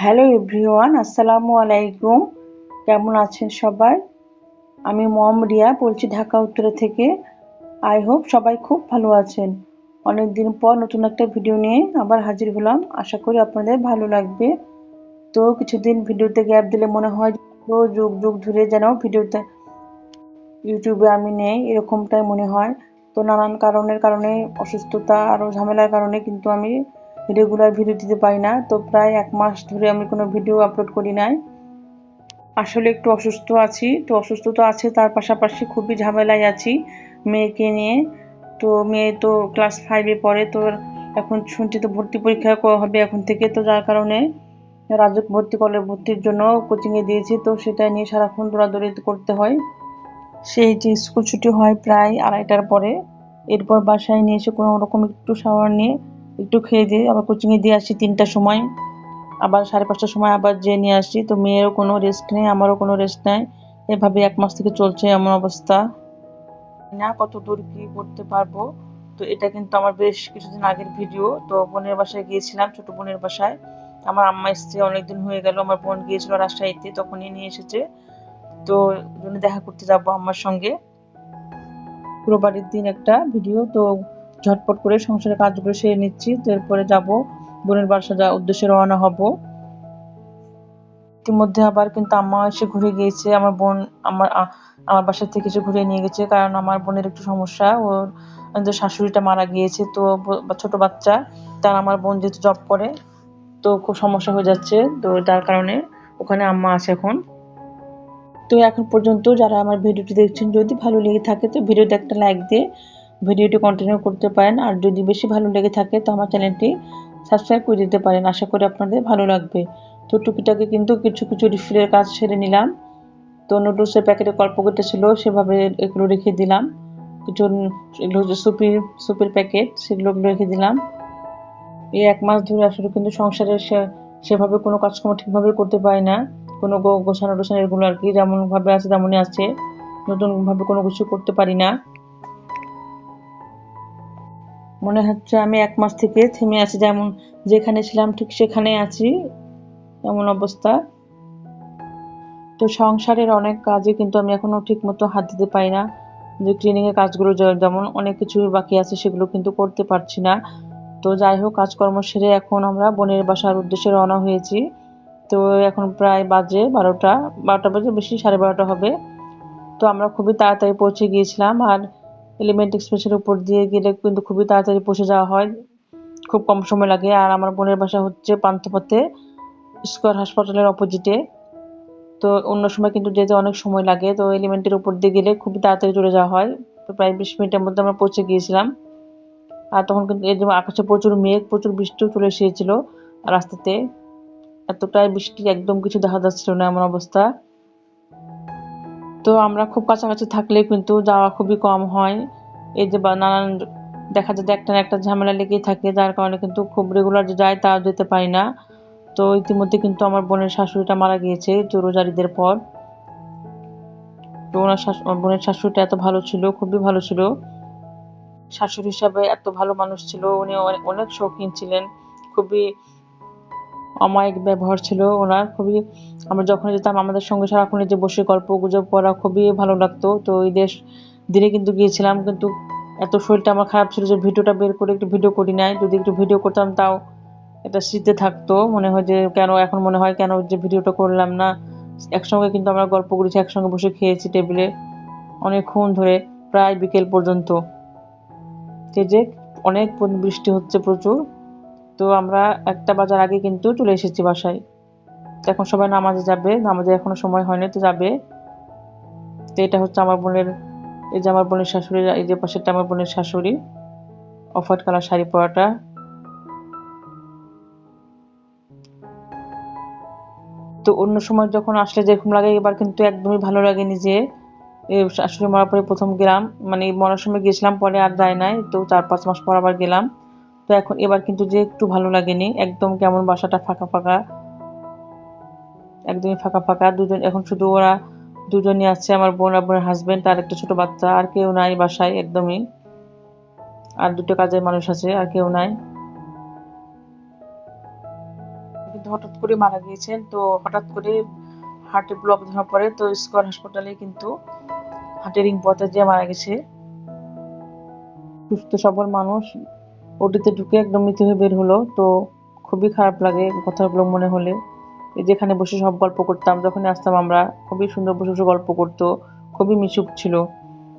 Hello everyone, আসসালামু আলাইকুম। কেমন আছেন সবাই? আমি মম রিয়া বলছি ঢাকা, উত্তরে থেকে। আই হোপ সবাই খুব ভালো আছেন। অনেক দিন পর নতুন একটা ভিডিও নিয়ে আবার হাজির হলাম। আশা করি আপনাদের ভালো লাগবে। তো কিছুদিন ভিডিওতে গ্যাপ দিলে মনে হয় যুগ যুগ ধরে যেন ভিডিওতে ইউটিউবে আমি নেই, এরকমটাই মনে হয়। তো নানান কারণের কারণে, অসুস্থতা আরও ঝামেলার কারণে কিন্তু আমি রেগুলার ভিডিও দিতে পারি না। তো প্রায় এক মাস ধরে আমি কোনো ভিডিও আপলোড করি নাই। আসলে একটু অসুস্থ আছি। তো অসুস্থ তো আছে, তার পাশাপাশি খুবই ঝামেলায় আছি মেয়েকে নিয়ে। তো মেয়ে তো ক্লাস ফাইভে পড়ে, তো এখন শুনছি তো ভর্তি পরীক্ষা হবে এখন থেকে। তো যার কারণে রাজক ভর্তি কলেজ ভর্তির জন্য কোচিংয়ে দিয়েছি। তো সেটা নিয়ে সারাক্ষণ দৌড়াদৌড়ি করতে হয়। সেই যে স্কুল ছুটি হয় প্রায় আড়াইটার পরে। এরপর বাসায় নিয়ে এসে কোনো রকম একটু শাওয়ার নিয়ে একটু খেয়ে দিয়ে আবার কোচিংয়ে দিয়ে আসি তিনটার সময়। আবার সাড়ে পাঁচটার সময় আবার যেয়ে নিয়ে আসি, তো মেয়েরও কোনো রেস্ট নেই, আমারও কোনো রেস্ট নেই। এভাবে এক মাস থেকে চলছে এমন অবস্থা। না কত দূর কি করতে পারব, তো এটা কিন্তু আমার বেশ কিছুদিন আগের ভিডিও তো বোনের বাসায় গিয়েছিলাম, ছোট বোনের বাসায়। আমার আম্মা এসছে, অনেকদিন হয়ে গেল, আমার বোন গিয়েছিল রাজশাহীতে, তখনই নিয়ে এসেছে। তো জন্য দেখা করতে যাব আম্মার সঙ্গে। পুরো বাড়ির দিন একটা ভিডিও তো ঝটপট করে সংসারের কাজগুলো সেরে নিচ্ছি, এরপরে যাব, বোনের বাসা যা উদ্দেশ্যে রওনা হব। ইতিমধ্যে আবার কিন্তু আম্মা এসে ঘুরে গিয়েছে, আমার বোন আমার আমার বাসা থেকে এসে ঘুরে নিয়ে গেছে, কারণ আমার বোনের একটু সমস্যা, ওর শাশুড়িটা মারা গিয়েছে, তো ছোট বাচ্চা, তার আমার বোন যেহেতু জব করে, তো খুব সমস্যা হয়ে যাচ্ছে, তো তার কারণে ওখানে আম্মা আছে এখন। তো এখন পর্যন্ত যারা আমার ভিডিওটি দেখছেন, যদি ভালো লেগে থাকে, তো ভিডিওতে একটা লাইক দিয়ে ভিডিওটি কন্টিনিউ করতে পারেন। আর যদি বেশি ভালো লেগে থাকে, তো আমার চ্যানেলটি সাবস্ক্রাইব করে দিতে পারেন। আশা করি আপনাদের ভালো লাগবে। তো টুকিটাকে কিন্তু কিছু কিছু রিফিলের কাজ সেরে নিলাম। তো নুডলসের প্যাকেটে কল্পকেটে ছিল, সেভাবে এগুলো রেখে দিলাম। কিছু এগুলো হচ্ছে সুপির সুপির প্যাকেট, সেগুলো রেখে দিলাম। এই এক মাস ধরে আসলে কিন্তু সংসারের সেভাবে কোনো কাজকর্ম ঠিকভাবে করতে পারি না। কোনো গোছানো টোছানো এগুলো আর কি যেমনভাবে আছে, তেমনই আছে। নতুনভাবে কোনো কিছু করতে পারি না। মনে হচ্ছে আমি এক মাস থেকে থেমে আছি, যেমন যেখানে ছিলাম ঠিক সেখানে আছি, এমন অবস্থা। তো সংসারের অনেক কাজে কিন্তু আমি এখনও ঠিক মতো হাত দিতে পারি না। যে ক্লিনিং এর কাজগুলো যেমন অনেক কিছু বাকি আছে সেগুলো কিন্তু করতে পারছি না। তো যাই হোক, কাজকর্ম সেরে এখন আমরা বোনের বাসার উদ্দেশ্যে রওনা হয়েছি। তো এখন প্রায় বাজে বারোটা বারোটা বাজে বেশি, সাড়ে বারোটা হবে। তো আমরা খুবই তাড়াতাড়ি পৌঁছে গিয়েছিলাম আর এলিমেন্ট এক্সপ্রেসের উপর দিয়ে গেলে কিন্তু খুবই তাড়াতাড়ি পৌঁছে যাওয়া হয়। খুব কম সময় লাগে। আর আমার বোনের বাসা হচ্ছে পান্থপথে, স্কোয়ার হাসপাতালের অপোজিটে তো অন্য সময় কিন্তু যেতে অনেক সময় লাগে। তো এলিমেন্টের উপর দিয়ে গেলে খুবই তাড়াতাড়ি চলে যাওয়া হয়। তো প্রায় বিশ মিনিটের মধ্যে আমরা পৌঁছে গিয়েছিলাম। আর তখন কিন্তু এই যে আকাশে প্রচুর মেঘ, প্রচুর বৃষ্টিও চলে এসেছিল রাস্তাতে। এতটাই বৃষ্টি একদম কিছু দেখা যাচ্ছিল না এমন অবস্থা। তো আমরা খুব কাছাকাছি থাকলে কিন্তু যাওয়া খুবই কম হয়। এই যে নানান দেখা যায় একটা না একটা ঝামেলা লেগেই থাকে, যার কারণে কিন্তু খুব রেগুলার যায় তা যেতে পারি না। তো ইতিমধ্যে কিন্তু আমার বোনের শাশুড়িটা মারা গিয়েছে চোরোজারিদের পর। তো ওনার বোনের শাশুড়িটা এত ভালো ছিল, খুবই ভালো ছিল। শাশুড়ি হিসাবে এত ভালো মানুষ ছিল, উনি অনেক শৌখিন ছিলেন, খুবই অমায়িক ব্যবহার ছিল ওনার, খুবই আমরা যখন যেতাম আমাদের সঙ্গে সারাক্ষণ যে বসে গল্প গুজব করা খুবই ভালো লাগতো। তো এই দেশ দিনে কিন্তু গিয়েছিলাম, কিন্তু এত শরীরটা আমার খারাপ ছিল যে ভিডিওটা বের করে একটু ভিডিও করি নাই। যদি একটু ভিডিও করতাম তাও এটা স্মৃতি থাকতো, মনে হয় যে কেন এখন মনে হয় কেন যে ভিডিওটা করলাম না। একসঙ্গে কিন্তু আমরা গল্প করেছি, একসঙ্গে বসে খেয়েছি টেবিলে অনেকক্ষণ ধরে, প্রায় বিকেল পর্যন্ত। যে অনেক বৃষ্টি হচ্ছে প্রচুর। তো আমরা একটা বাজার আগে কিন্তু চলে এসেছি বাসায়। তো এখন সবাই নামাজে যাবে। নামাজে এখনও সময় হয়নি, তো যাবে। তো এটা হচ্ছে আমার বোনের, এই যে আমার বোনের শাশুড়ি, এই যে পাশেরটা আমার বোনের শাশুড়ি, অফার কালার শাড়ি পরাটা। তো অন্য সময় যখন আসলে যেরকম লাগে, এবার কিন্তু একদমই ভালো লাগেনি যে শাশুড়ি মরার পরে প্রথম গেলাম মানে মরার সময় গেছিলাম পরে আর যায় নাই। তো চার পাঁচ মাস পর আবার গেলাম। তো এখন এবার কিন্তু যে একটু ভালো লাগেনি, একদম কেমন বাসাটা ফাঁকা ফাঁকা। একদমই ফাঁকা ফাঁকা। দুজন, এখন শুধু ওরা দুজনই আছে, আমার বোন আর বোনের হাজবেন্ড আর একটা ছোট বাচ্চা, আর কেউ নাই বাসায়, একদমই। আর দুটো কাজের মানুষ আছে, আর কেউ নাই। মধ্যে হঠাৎ করে মারা গিয়েছেন, তো হঠাৎ করে হার্টে ব্লক ধরা পড়ে, তো স্কয়ার হাসপাতালে কিন্তু হার্টের রিং পথে যে মারা গেছে। সুস্থ সবল মানুষ ওটিতে ঢুকে একদম মৃত হয়ে বের হলো, তো খুবই খারাপ লাগে কথাগুলো মনে হলে। যেখানে বসে সব গল্প করতাম, যখনই আসতাম আমরা, খুবই সুন্দর বসে বসে গল্প করতো, খুবই মিশুক ছিল।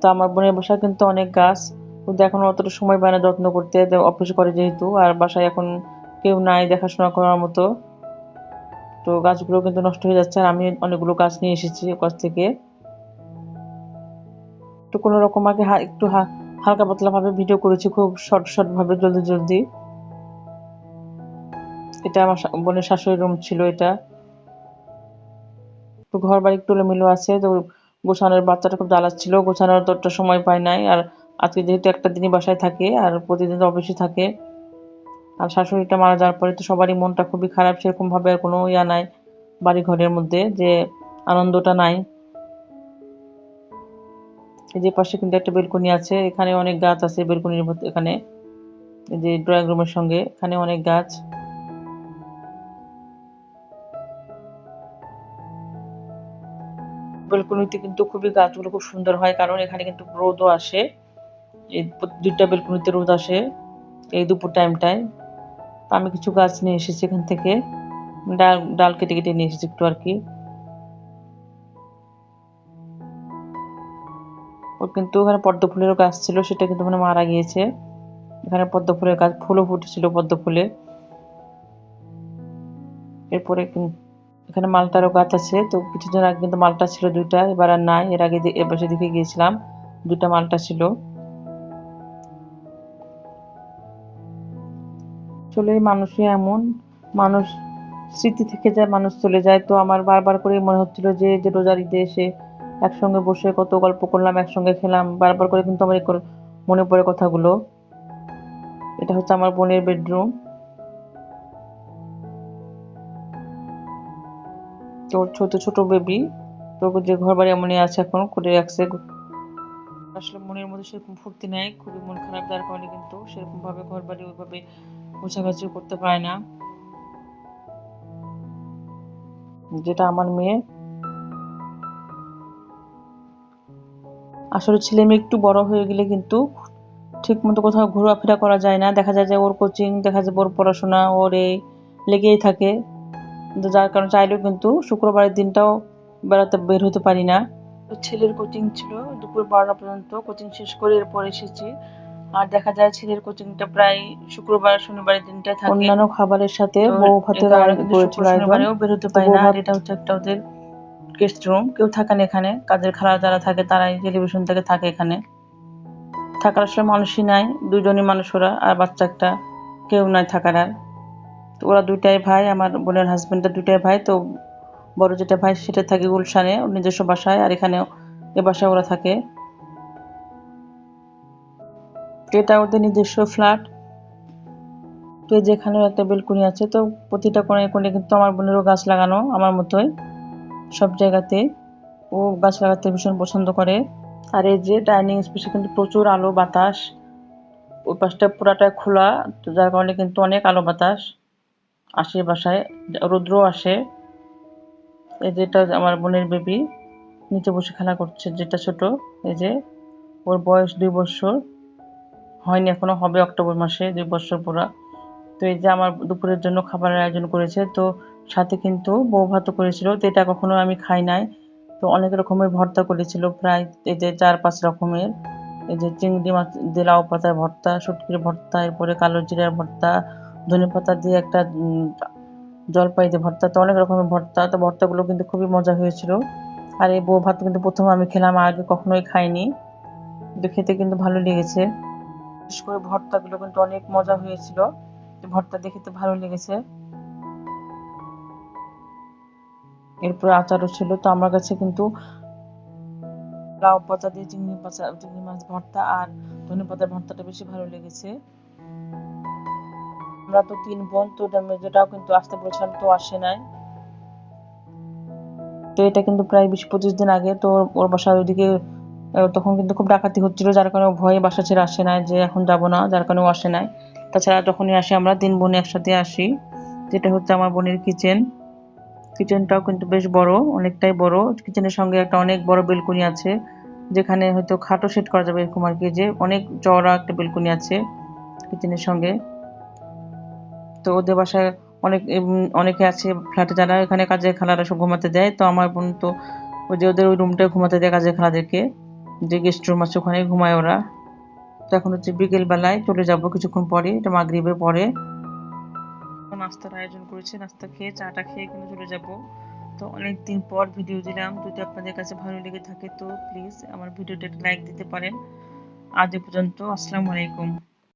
তো আমার বোনের বাসায় কিন্তু অনেক গাছ, কিন্তু এখন অতটা সময় পায় না যত্ন করতে অফিস করে যেহেতু, আর বাসায় এখন কেউ নাই দেখাশোনা করার মতো। তো গাছগুলো কিন্তু নষ্ট হয়ে যাচ্ছে, আর আমি অনেকগুলো গাছ নিয়ে এসেছি গাছ থেকে। তো কোনো রকম আগে একটু হালকা পাতলা ভাবে ভিডিও করেছি, খুব শর্ট শর্ট ভাবে, জলদি জলদি। এটা আমার বোনের শাশুড়ির রুম ছিল এটা। তো ঘর বাড়ি একটু এলোমেলো আছে, তো গোছানোর বাচ্চাটা খুব জ্বালাচ্ছিল গোছানোর তো একটা সময় পায় নাই। আর আজকে যেহেতু একটা দিনই বাসায় থাকে, আর প্রতিদিন অফিসে থাকে। আর শাশুড়িটা মারা যাওয়ার পরে তো সবারই মনটা খুবই খারাপ সেরকম ভাবে আর কোনো ইয়া নাই বাড়ি ঘরের মধ্যে, যে আনন্দটা নাই। এই যে পাশে কিন্তু একটা বেলকনি আছে, এখানে অনেক গাছ আছে বেলকনির মধ্যে, এখানে। এই যে ড্রয়িং রুমের সঙ্গে, এখানে অনেক গাছ। বেলকনিতে কিন্তু খুবই গাছগুলো খুব সুন্দর হয়, কারণ এখানে কিন্তু রোদও আসে। এই দুইটা বেলকনিতে রোদ আসে, এই দুপুর টাইমটায় আমি কিছু গাছ নিয়ে এসেছি এখান থেকে। ডাল ডাল কেটে কেটে নিয়ে এসেছি একটু আর কি। কিন্তু ওখানে পদ্ম ফুলেরও গাছ ছিল, সেটা কিন্তু মানে মারা গিয়েছে। এখানে পদ্ম ফুলের গাছ, ফুলও ফুটেছিল পদ্ম ফুলে। এরপরে এখানে মালটারও গাছ আছে, তো কিছুদিন আগে কিন্তু মালটা ছিল দুইটা, এবার আর নাই। এর আগে দে- এ পাশে দিকে গিয়েছিলাম দুটা মালটা ছিল। চলে মানুষই এমন, মানুষ, স্মৃতি থেকে যায় মানুষ চলে যায়। তো আমার বারবার করে মনে হচ্ছিল যে যে রোজার ঈদে এসে একসঙ্গে বসে কত গল্প করলাম, একসঙ্গে খেলাম, বারবার করে কিন্তু আমার মনে পড়ে কথাগুলো। এটা হচ্ছে আমার বোনের বেডরুম তোর ছোট ছোট বেবি তো যে ঘর বাড়ি এমনই আছে এখন করে রাখছে। আসলে মনের মধ্যে সেরকম ফুর্তি নেই, খুবই মন খারাপ যার কারণে কিন্তু সেরকম ভাবে ঘর বাড়ি ওইভাবে গোছাগাছি করতে পারে না। যেটা আমার মেয়ে আসলে ছেলে মেয়ে একটু বড় হয়ে গেলে কিন্তু ঠিক মতো কোথাও ঘোরাফেরা করা যায় না। দেখা যায় যে ওর কোচিং দেখা যায় ওর পড়াশোনা ওর এই লেগেই থাকে। যার কারণে চাইলেও কিন্তু শুক্রবারের দিনটাও বেড়াতে বের হতে পারি না। ছেলের কোচিং ছিল দুপুর বারোটা পর্যন্ত। কোচিং শেষ করে এরপর এসেছি। আর দেখা যায় ছেলের কোচিংটা প্রায় শুক্রবার শনিবারের দিনটা থাকে। অন্যান্য খাবারের সাথে বউ ভাতের আয়োজন করেছিল। শনিবারেও বেরোতে পারি না। এটা হচ্ছে একটা ওদের গেস্ট রুম কেউ থাকে না এখানে, কাজের খালা যারা থাকে তারাই টেলিভিশন থেকে থাকে এখানে। থাকার আসলে মানুষই নাই দুজনই মানুষ ওরা, আর বাচ্চা একটা, কেউ নাই থাকার আর। তো ওরা দুইটাই ভাই, আমার বোনের হাজবেন্ডটা দুইটাই ভাই, তো বড় যেটা ভাই সেটা থাকে গুলশানে, ওর নিজস্ব বাসায়, আর এখানে এ বাসায় ওরা থাকে। এটা ওদের নিজস্ব ফ্ল্যাট তো যেখানে একটা বেলকুনি আছে, তো প্রতিটা কোণে কোণে কিন্তু আমার বোনেরও গাছ লাগানো, আমার মতোই। সব জায়গাতে। ও গাছ লাগাতে ভীষণ পছন্দ করে। আর এই যে ডাইনিং স্পেসে কিন্তু প্রচুর আলো, বাতাস। ওই পাশটা পুরাটা খোলা, তো যার কারণে কিন্তু অনেক আলো, বাতাস। আসে বাসায় রৌদ্র আসে। এই যেটা আমার বোনের বেবি নিচে বসে খেলা করছে, যেটা ছোট। এই যে ওর বয়স দুই বছর। হয়নি এখনও, হবে অক্টোবর মাসে, দুই বছর পুরা। তো এই যে আমার দুপুরের জন্য খাবারের আয়োজন করেছে, তো সাথে কিন্তু বউ ভাতও করেছিল, তো এটা কখনো আমি খাই নাই। তো অনেক রকমের ভর্তা করেছিল, প্রায় এই যে চার পাঁচ রকমের। এই যে চিংড়ি মাছ দিয়ে লাউ পাতার ভর্তা, শুটকির ভর্তা, এরপরে কালো জিরার ভর্তা, ধনে পাতা দিয়ে একটা জলপাই দিয়ে ভর্তা, তো অনেক রকমের ভর্তা। তো ভর্তাগুলো কিন্তু খুবই মজা হয়েছিল। আর এই বউ ভাত কিন্তু প্রথম আমি খেলাম আগে কখনোই খাইনি। কিন্তু খেতে কিন্তু ভালো লেগেছে। বিশেষ করে ভর্তাগুলো কিন্তু অনেক মজা হয়েছিল। ভর্তা দেখে তো ভালো লেগেছে। এরপর আচারও ছিল, তো আমার কাছে কিন্তু লাউ পাতা দিয়ে চিংড়ি পাতা, চিংড়ি মাছ ভর্তা আর ধনে পাতার ভর্তাটা বেশি ভালো লেগেছে। আমরা তো তিন বোন, তো মেজোটাও কিন্তু আসতে বলেছিলাম, তো আসে নাই। তো এটা কিন্তু প্রায় বিশ পঁচিশ দিন আগে, তো ওর- বাসার ওইদিকে তখন কিন্তু খুব ডাকাতি হচ্ছিল, যার কারণে ভয়ে বাসা ছেড়ে আসে নাই যে এখন যাব না, যার কারণে আসে নাই। তাছাড়া যখনই আসি আমরা তিন বোন একসাথে আসি, যেটা হচ্ছে আমার বোনের কিচেন কিচেনটাও কিন্তু বেশ বড়, অনেকটাই বড়। কিচেনের সঙ্গে একটা অনেক বড় বেলকুনি আছে, যেখানে হয়তো খাটো সেট করা যাবে এরকম আর কি, যে অনেক চওড়া একটা বেলকুনি আছে কিচেনের সঙ্গে। তো ওদের বাসায় অনেক অনেকে আছে ফ্ল্যাটে যারা, এখানে কাজের খালারা সব ঘুমাতে দেয় তো আমার বোন তো ওই যে ওদের ওই রুমটায় ঘুমাতে দেয় কাজের খালাদেরকে, যে গেস্ট রুম আছে ওখানে ঘুমায় ওরা। তো এখন হচ্ছে বিকেল বেলায় চলে যাব কিছুক্ষণ পরে, এটা মাগরিবের পরে। নাস্তার আয়োজন করেছি, নাস্তা খেয়ে, চাটা খেয়ে কিন্তু চলে যাব। তো অনেক দিন পর ভিডিও দিলাম, যদি আপনাদের কাছে ভালো লেগে থাকে তো প্লিজ আমার ভিডিওটা লাইক দিতে পারেন। আজ পর্যন্ত, আসসালামু আলাইকুম।